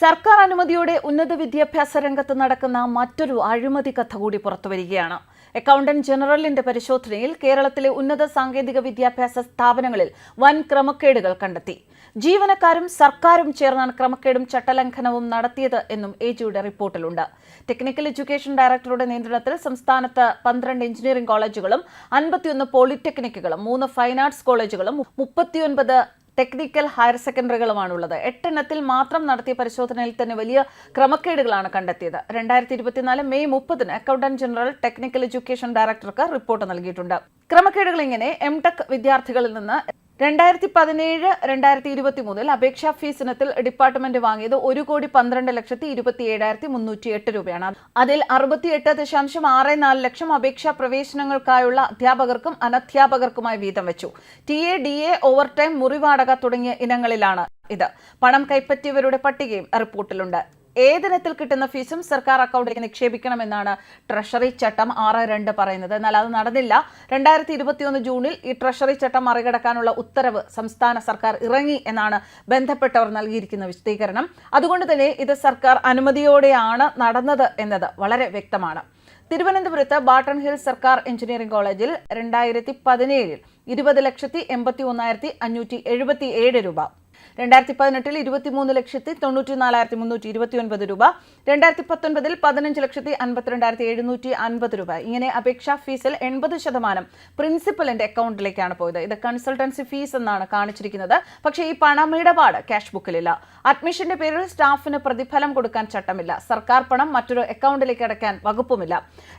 സർക്കാർ അനുമതിയോടെ ഉന്നത വിദ്യാഭ്യാസ രംഗത്ത് നടക്കുന്ന മറ്റൊരു അഴിമതി കഥ കൂടി പുറത്തുവരികയാണ് അക്കൗണ്ടന്റ് ജനറലിന്റെ പരിശോധനയിൽ കേരളത്തിലെ ഉന്നത സാങ്കേതിക വിദ്യാഭ്യാസ സ്ഥാപനങ്ങളിൽ വൻ ക്രമക്കേടുകൾ കണ്ടെത്തി. ജീവനക്കാരും സർക്കാരും ചേർന്നാണ് ക്രമക്കേടും ചട്ടലംഘനവും നടത്തിയത് എന്നും എ ജിയുടെ റിപ്പോർട്ടിലുണ്ട്. ടെക്നിക്കൽ എഡ്യൂക്കേഷൻ ഡയറക്ടറുടെ നിയന്ത്രണത്തിൽ സംസ്ഥാനത്ത് പന്ത്രണ്ട് എഞ്ചിനീയറിംഗ് കോളേജുകളും അൻപത്തിയൊന്ന് പോളിടെക്നിക്കുകളും മൂന്ന് ഫൈൻ ആർട്സ് കോളേജുകളും മുപ്പത്തിയൊൻപത് ടെക്നിക്കൽ ഹയർ സെക്കൻഡറികളുമാണുള്ളത്. എട്ടെണ്ണത്തിൽ മാത്രം നടത്തിയ പരിശോധനയിൽ തന്നെ വലിയ ക്രമക്കേടുകളാണ് കണ്ടെത്തിയത്. രണ്ടായിരത്തി ഇരുപത്തിനാല് മെയ് മുപ്പതിന് അക്കൗണ്ടന്റ് ജനറൽ ടെക്നിക്കൽ എഡ്യൂക്കേഷൻ ഡയറക്ടർക്ക് റിപ്പോർട്ട് നൽകിയിട്ടുണ്ട്. ക്രമക്കേടുകൾ ഇങ്ങനെ എം ടെക് വിദ്യാർത്ഥികളിൽ നിന്ന് രണ്ടായിരത്തി പതിനേഴ് രണ്ടായിരത്തി ഇരുപത്തി മൂന്നിൽ അപേക്ഷാ ഫീസ് ഇനത്തിൽ ഡിപ്പാർട്ട്മെന്റ് വാങ്ങിയത് ഒരു കോടി പന്ത്രണ്ട് ലക്ഷത്തി ഇരുപത്തി ഏഴായിരത്തി മുന്നൂറ്റി എട്ട് രൂപയാണ്. അതിൽ അറുപത്തിയെട്ട് ദശാംശം ആറ് നാല് ലക്ഷം അപേക്ഷാ പ്രവേശനങ്ങൾക്കായുള്ള അധ്യാപകർക്കും അനധ്യാപകർക്കുമായി വീതം വെച്ചു. T A D A overtime മുറിവാടക തുടങ്ങിയ ഇനങ്ങളിലാണ് ഇത്. പണം കൈപ്പറ്റിയവരുടെ പട്ടികയും റിപ്പോർട്ടിലുണ്ട്. ഏതിനത്തിൽ കിട്ടുന്ന ഫീസും സർക്കാർ അക്കൗണ്ടിലേക്ക് നിക്ഷേപിക്കണമെന്നാണ് ട്രഷറി ചട്ടം ആറ് രണ്ട് പറയുന്നത്. എന്നാൽ അത് നടന്നില്ല. രണ്ടായിരത്തി ഇരുപത്തിയൊന്ന് ജൂണിൽ ഈ ട്രഷറി ചട്ടം മറികടക്കാനുള്ള ഉത്തരവ് സംസ്ഥാന സർക്കാർ ഇറങ്ങി എന്നാണ് ബന്ധപ്പെട്ടവർ നൽകിയിരിക്കുന്ന വിശദീകരണം. അതുകൊണ്ട് തന്നെ ഇത് സർക്കാർ അനുമതിയോടെയാണ് നടന്നത് എന്നത് വളരെ വ്യക്തമാണ്. തിരുവനന്തപുരത്ത് ബാട്ടൺ ഹിൽ സർക്കാർ എഞ്ചിനീയറിംഗ് കോളേജിൽ രണ്ടായിരത്തി പതിനേഴിൽ ഇരുപത് ലക്ഷത്തി എൺപത്തി ഒന്നായിരത്തി അഞ്ഞൂറ്റി എഴുപത്തി ഏഴ് രൂപ രണ്ടായിരത്തി പതിനെട്ടിൽ ഇരുപത്തിമൂന്ന് ലക്ഷത്തി തൊണ്ണൂറ്റി നാലായിരത്തി മുന്നൂറ്റി ഇരുപത്തി ഒൻപത് രൂപ രണ്ടായിരത്തി പത്തൊൻപതിൽ പതിനഞ്ച് ലക്ഷത്തി അൻപത്തിരണ്ടായിരത്തി എഴുന്നൂറ്റി അൻപത് രൂപ. ഇങ്ങനെ അപേക്ഷാ ഫീസിൽ എൺപത് ശതമാനം പ്രിൻസിപ്പലിന്റെ അക്കൗണ്ടിലേക്കാണ് പോയത്. ഇത് കൺസൾട്ടൻസി ഫീസ് എന്നാണ് കാണിച്ചിരിക്കുന്നത്. പക്ഷേ ഈ പണമിടപാട് ക്യാഷ് ബുക്കിലില്ല. അഡ്മിഷന്റെ പേരിൽ സ്റ്റാഫിന് പ്രതിഫലം കൊടുക്കാൻ ചട്ടമില്ല. സർക്കാർ പണം മറ്റൊരു അക്കൗണ്ടിലേക്ക് അടയ്ക്കാൻ വകുപ്പുമില്ല.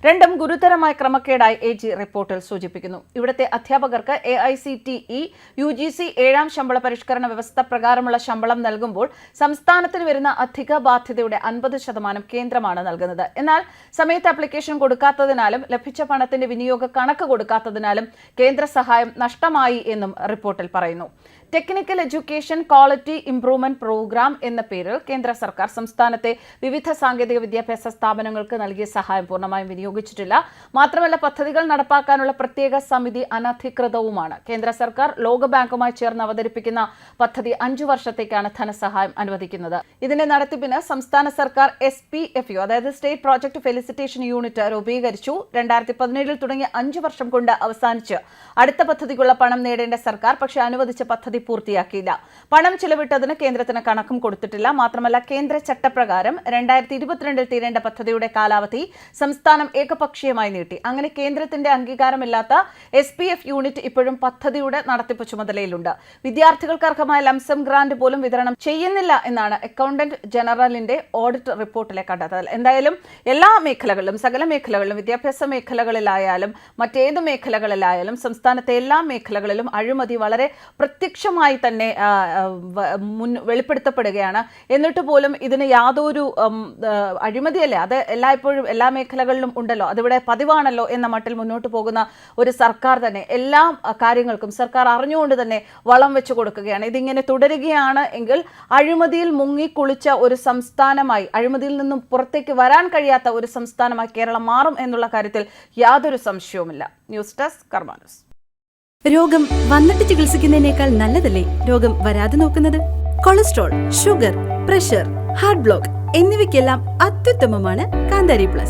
രണ്ടും ഗുരുതരമായ ക്രമക്കേടായി എ ജി റിപ്പോർട്ടിൽ സൂചിപ്പിക്കുന്നു. ഇവിടുത്തെ അധ്യാപകർക്ക് A I C T E U G C ഏഴാം ശമ്പള പരിഷ്കരണ വ്യവസ്ഥ പ്രകാരമുള്ള ശമ്പളം നൽകുമ്പോൾ സംസ്ഥാനത്തിന് വരുന്ന അധിക ബാധ്യതയുടെ അൻപത് ശതമാനം കേന്ദ്രമാണ് നൽകുന്നത്. എന്നാൽ സമയത്ത് അപ്ലിക്കേഷൻ കൊടുക്കാത്തതിനാലും ലഭിച്ച പണത്തിന്റെ വിനിയോഗ കണക്ക് കൊടുക്കാത്തതിനാലും കേന്ദ്ര സഹായം നഷ്ടമായി എന്നും റിപ്പോർട്ടിൽ പറയുന്നു. Technical education quality improvement programme എന്ന പേരിൽ കേന്ദ്ര സർക്കാർ സംസ്ഥാനത്തെ വിവിധ സാങ്കേതിക വിദ്യാഭ്യാസ സ്ഥാപനങ്ങൾക്ക് നൽകിയ സഹായം പൂർണമായും വിനിയോഗിച്ചിട്ടില്ല. മാത്രമല്ല പദ്ധതികൾ നടപ്പാക്കാനുള്ള പ്രത്യേക സമിതി അനധികൃതവുമാണ്. കേന്ദ്ര സർക്കാർ ലോകബാങ്കുമായി ചേർന്ന് അവതരിപ്പിക്കുന്ന പദ്ധതി അഞ്ചു വർഷത്തേക്കാണ് ധനസഹായം അനുവദിക്കുന്നത്. ഇതിന്റെ നടത്തിപ്പിന് സംസ്ഥാന സർക്കാർ എസ് പി എഫ് യു അതായത് സ്റ്റേറ്റ് പ്രോജക്ട് ഫെലിസിറ്റേഷൻ യൂണിറ്റ് രൂപീകരിച്ചു. രണ്ടായിരത്തി പതിനേഴിൽ തുടങ്ങിയ അഞ്ചു വർഷം കൊണ്ട് അവസാനിച്ച് അടുത്ത പദ്ധതിക്കുള്ള പണം നേടേണ്ട സർക്കാർ പക്ഷേ അനുവദിച്ച പദ്ധതി പൂർത്തിയാക്കിയില്ല. പണം ചിലവിട്ടതിന് കേന്ദ്രത്തിന് കണക്കും കൊടുത്തിട്ടില്ല. മാത്രമല്ല കേന്ദ്ര ചട്ടപ്രകാരം രണ്ടായിരത്തി ഇരുപത്തിരണ്ടിൽ തീരേണ്ട പദ്ധതിയുടെ കാലാവധി സംസ്ഥാനം ഏകപക്ഷീയമായി നീട്ടി. അങ്ങനെ കേന്ദ്രത്തിന്റെ അംഗീകാരമില്ലാത്ത എസ് പി എഫ് യൂണിറ്റ് ഇപ്പോഴും പദ്ധതിയുടെ നടത്തിപ്പ് ചുമതലയിലുണ്ട്. വിദ്യാർത്ഥികൾക്ക് അർഹമായ ലംസം ഗ്രാന്റ് പോലും വിതരണം ചെയ്യുന്നില്ല എന്നാണ് അക്കൗണ്ടന്റ് ജനറലിന്റെ ഓഡിറ്റ് റിപ്പോർട്ടിലെ കണ്ടെത്തൽ. എന്തായാലും എല്ലാ മേഖലകളിലും സകല മേഖലകളിലും വിദ്യാഭ്യാസ മേഖലകളിലായാലും മറ്റേത് മേഖലകളിലായാലും സംസ്ഥാനത്തെ എല്ലാ മേഖലകളിലും അഴിമതി വളരെ പ്രത്യക്ഷമായി തന്നെ മുൻ- വെളിപ്പെടുത്തപ്പെടുകയാണ്. എന്നിട്ട് പോലും ഇതിന് യാതൊരു അഴിമതിയല്ലേ? അത് എല്ലായ്പ്പോഴും എല്ലാ മേഖലകളിലും ഉണ്ടല്ലോ. അതിവിടെ പതിവാണല്ലോ എന്ന മട്ടിൽ മുന്നോട്ട് പോകുന്ന ഒരു സർക്കാർ തന്നെ എല്ലാ കാര്യങ്ങൾക്കും സർക്കാർ അറിഞ്ഞുകൊണ്ട് തന്നെ വളം വെച്ചു കൊടുക്കുകയാണ്. ഇതിങ്ങനെ തുടരുകയാണ് എങ്കിൽ അഴിമതിയിൽ മുങ്ങിക്കുളിച്ച ഒരു സംസ്ഥാനമായി അഴിമതിയിൽ നിന്നും പുറത്തേക്ക് വരാൻ കഴിയാത്ത ഒരു സംസ്ഥാനമായി കേരളം മാറും എന്നുള്ള കാര്യത്തിൽ യാതൊരു സംശയവുമില്ല. ന്യൂസ് ഡെസ്ക് കർമാനസ്. രോഗം വന്നിട്ട് ചികിത്സിക്കുന്നതിനേക്കാൾ നല്ലതല്ലേ രോഗം വരാതെ നോക്കുന്നത്? Cholesterol sugar pressure heart block എന്നിവയ്ക്കെല്ലാം അത്യുത്തമമാണ് കാന്താരി പ്ലസ്.